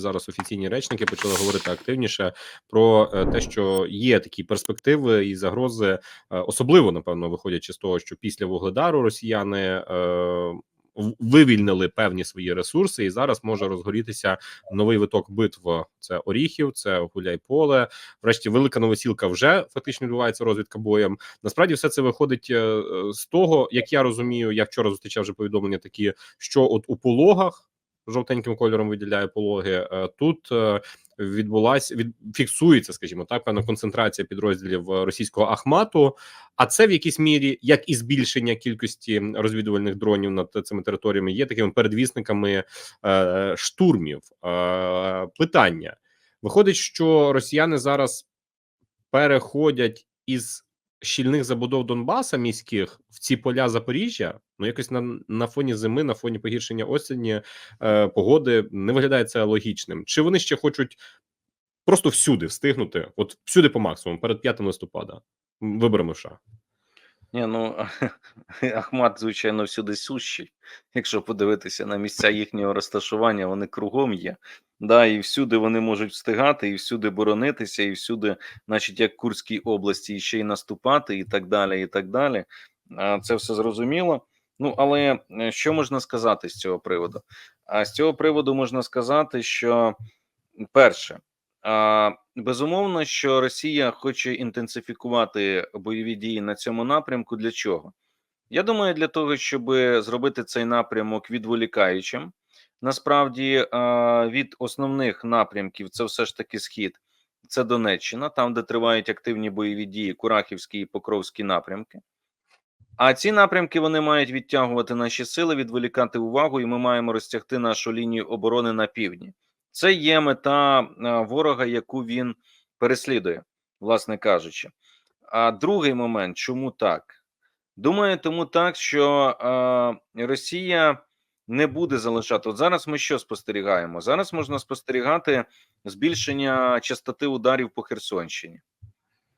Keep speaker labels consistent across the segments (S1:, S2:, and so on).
S1: зараз офіційні речники почали говорити активніше про е, те, що є такі перспективи і загрози, е, особливо напевно, виходячи з того, що після вугледару росіяни. Е, Вивільнили певні свої ресурси, і зараз може розгорітися новий виток битв. Це Оріхів, це Гуляйполе. Врешті, велика новосілка вже фактично відбувається розвідка боєм. Насправді, все це виходить з того, як я розумію. Я вчора зустрічав вже повідомлення такі, що от у пологах жовтеньким кольором виділяє пологи. е, Тут е, відбулась від фіксується, скажімо так, певна концентрація підрозділів е, російського Ахмату. А це в якійсь мірі, як і збільшення кількості розвідувальних дронів над цими територіями, є такими передвісниками штурмів. Питання виходить, що росіяни зараз переходять із щільних забудов Донбаса міських в ці поля Запоріжжя. Ну якось на, на фоні зими, на фоні погіршення осені е, погоди не виглядає це логічним. Чи вони ще хочуть просто всюди встигнути, от всюди по максимуму, перед 5 листопада, виборами в?
S2: Ні, ну Ахмат, звичайно, всюди сущий. Якщо подивитися на місця їхнього розташування, вони кругом є. Да, і всюди вони можуть встигати, і всюди боронитися, і всюди, значить, як Курській області, і ще й наступати, і так далі. і так далі. Це все зрозуміло. Ну, але е, що можна сказати з цього приводу? А з цього приводу можна сказати, що перше, безумовно, що Росія хоче інтенсифікувати бойові дії на цьому напрямку. Для чого? Я думаю, для того, щоб зробити цей напрямок відволікаючим. Насправді від основних напрямків це все ж таки схід, це Донеччина, там, де тривають активні бойові дії, Курахівські і Покровські напрямки. А ці напрямки вони мають відтягувати наші сили, відволікати увагу, і ми маємо розтягти нашу лінію оборони на півдні. Це є мета ворога, яку він переслідує, власне кажучи. А другий момент, чому так? Думаю, тому так, що е, Росія не буде залишати. От зараз ми що спостерігаємо? Зараз можна спостерігати збільшення частоти ударів по Херсонщині.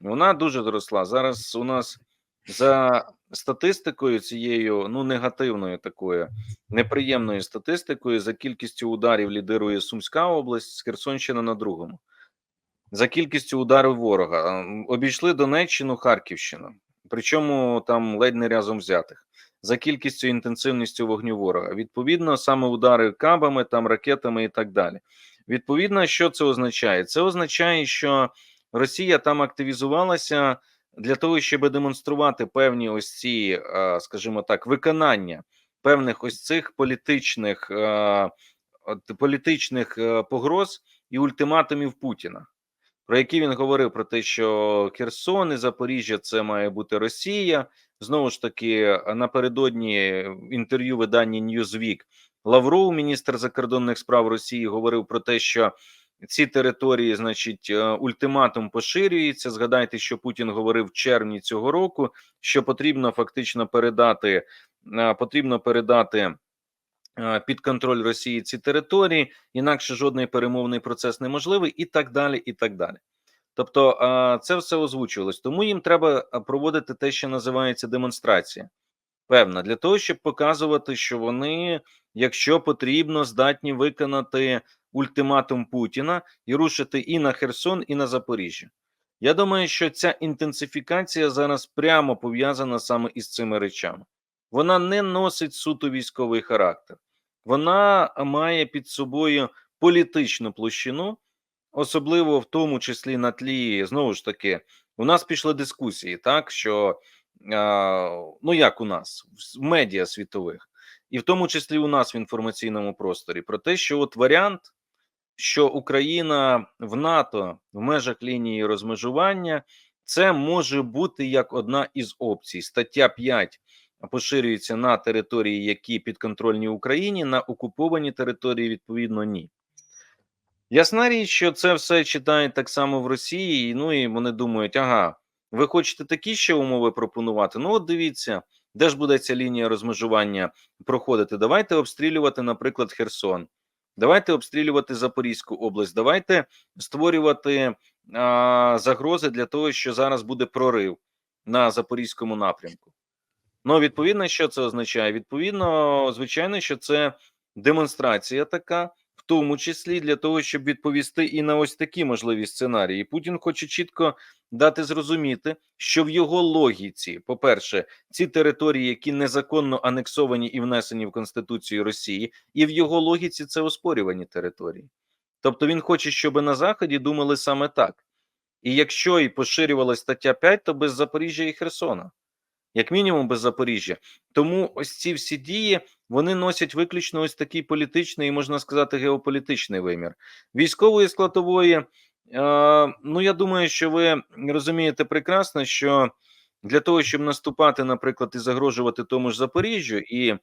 S2: Вона дуже зросла. Зараз у нас за статистикою цією, ну негативною такою неприємною статистикою, за кількістю ударів лідирує Сумська область, Херсонщина на другому. За кількістю ударів ворога Ем, обійшли Донеччину, Харківщину, причому там ледь не разом взятих. За кількістю інтенсивністю вогню ворога. Відповідно, саме удари кабами, там ракетами і так далі. Відповідно, що це означає? Це означає, що Росія там активізувалася для того, щоб демонструвати певні ось ці, е, скажімо так, виконання певних ось цих політичних, е, політичних е, погроз і ультиматумів Путіна про які він говорив про те, що Херсон і Запоріжжя це має бути Росія. Знову ж таки, напередодні інтерв'ю виданні Newsweek Лавров, міністр закордонних справ Росії, говорив про те, що ці території, значить, е, ультиматум поширюється. Згадайте, що Путін говорив в червні цього року, що потрібно фактично передати, е, потрібно передати. е, Під контроль Росії ці території, інакше жодний перемовний процес неможливий, і так далі. і так далі. Тобто, це все озвучувалось. Тому їм треба проводити те, що називається демонстрація. Певна, для того, щоб показувати, що вони, якщо потрібно, здатні виконати ультиматум Путіна і рушити і на Херсон, і на Запоріжжя. Я думаю, що ця інтенсифікація зараз прямо пов'язана саме із цими речами. Вона не носить суто військовий характер, вона має під собою політичну площину, особливо в тому числі на тлі знову ж таки, у нас пішли дискусії, так що ну як у нас в медіа світових, і в тому числі у нас в інформаційному просторі, про те, що от варіант, що Україна в НАТО в межах лінії розмежування, це може бути як одна із опцій. Стаття 5 поширюється на території, які підконтрольні Україні, на окуповані території, відповідно, ні. Ясна річ, що це все читають так само в Росії, ну і вони думають, ага, ви хочете такі ще умови пропонувати? Ну, от дивіться, де ж буде ця лінія розмежування проходити? Давайте обстрілювати, наприклад, Херсон. Давайте обстрілювати Запорізьку область. Давайте створювати а, загрози для того, що зараз буде прорив на запорізькому напрямку. Ну, відповідно, що це означає? Відповідно, звичайно, що це демонстрація така, тому числі для того, щоб відповісти і на ось такі можливі сценарії. Путін хоче чітко дати зрозуміти, що в його логіці, по-перше, ці території, які незаконно анексовані і внесені в Конституцію Росії, і в його логіці це оспорювані території. Тобто він хоче, щоб на Заході думали саме так. І якщо і поширювалась стаття 5, то без Запоріжжя і Херсона, як мінімум без Запоріжжя. Тому ось ці всі дії вони носять виключно ось такий політичний і можна сказати геополітичний вимір військової складової. Е, ну я думаю, що ви розумієте прекрасно, що для того, щоб наступати, наприклад, і загрожувати тому ж Запоріжжю, і е,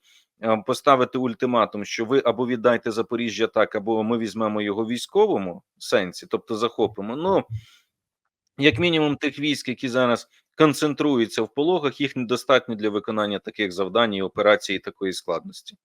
S2: поставити ультиматум, що ви або віддайте Запоріжжя так, або ми візьмемо його в військовому сенсі, тобто захопимо. Ну як мінімум, тих військ, які зараз концентруються в пологах, їх недостатньо для виконання таких завдань і операцій такої складності.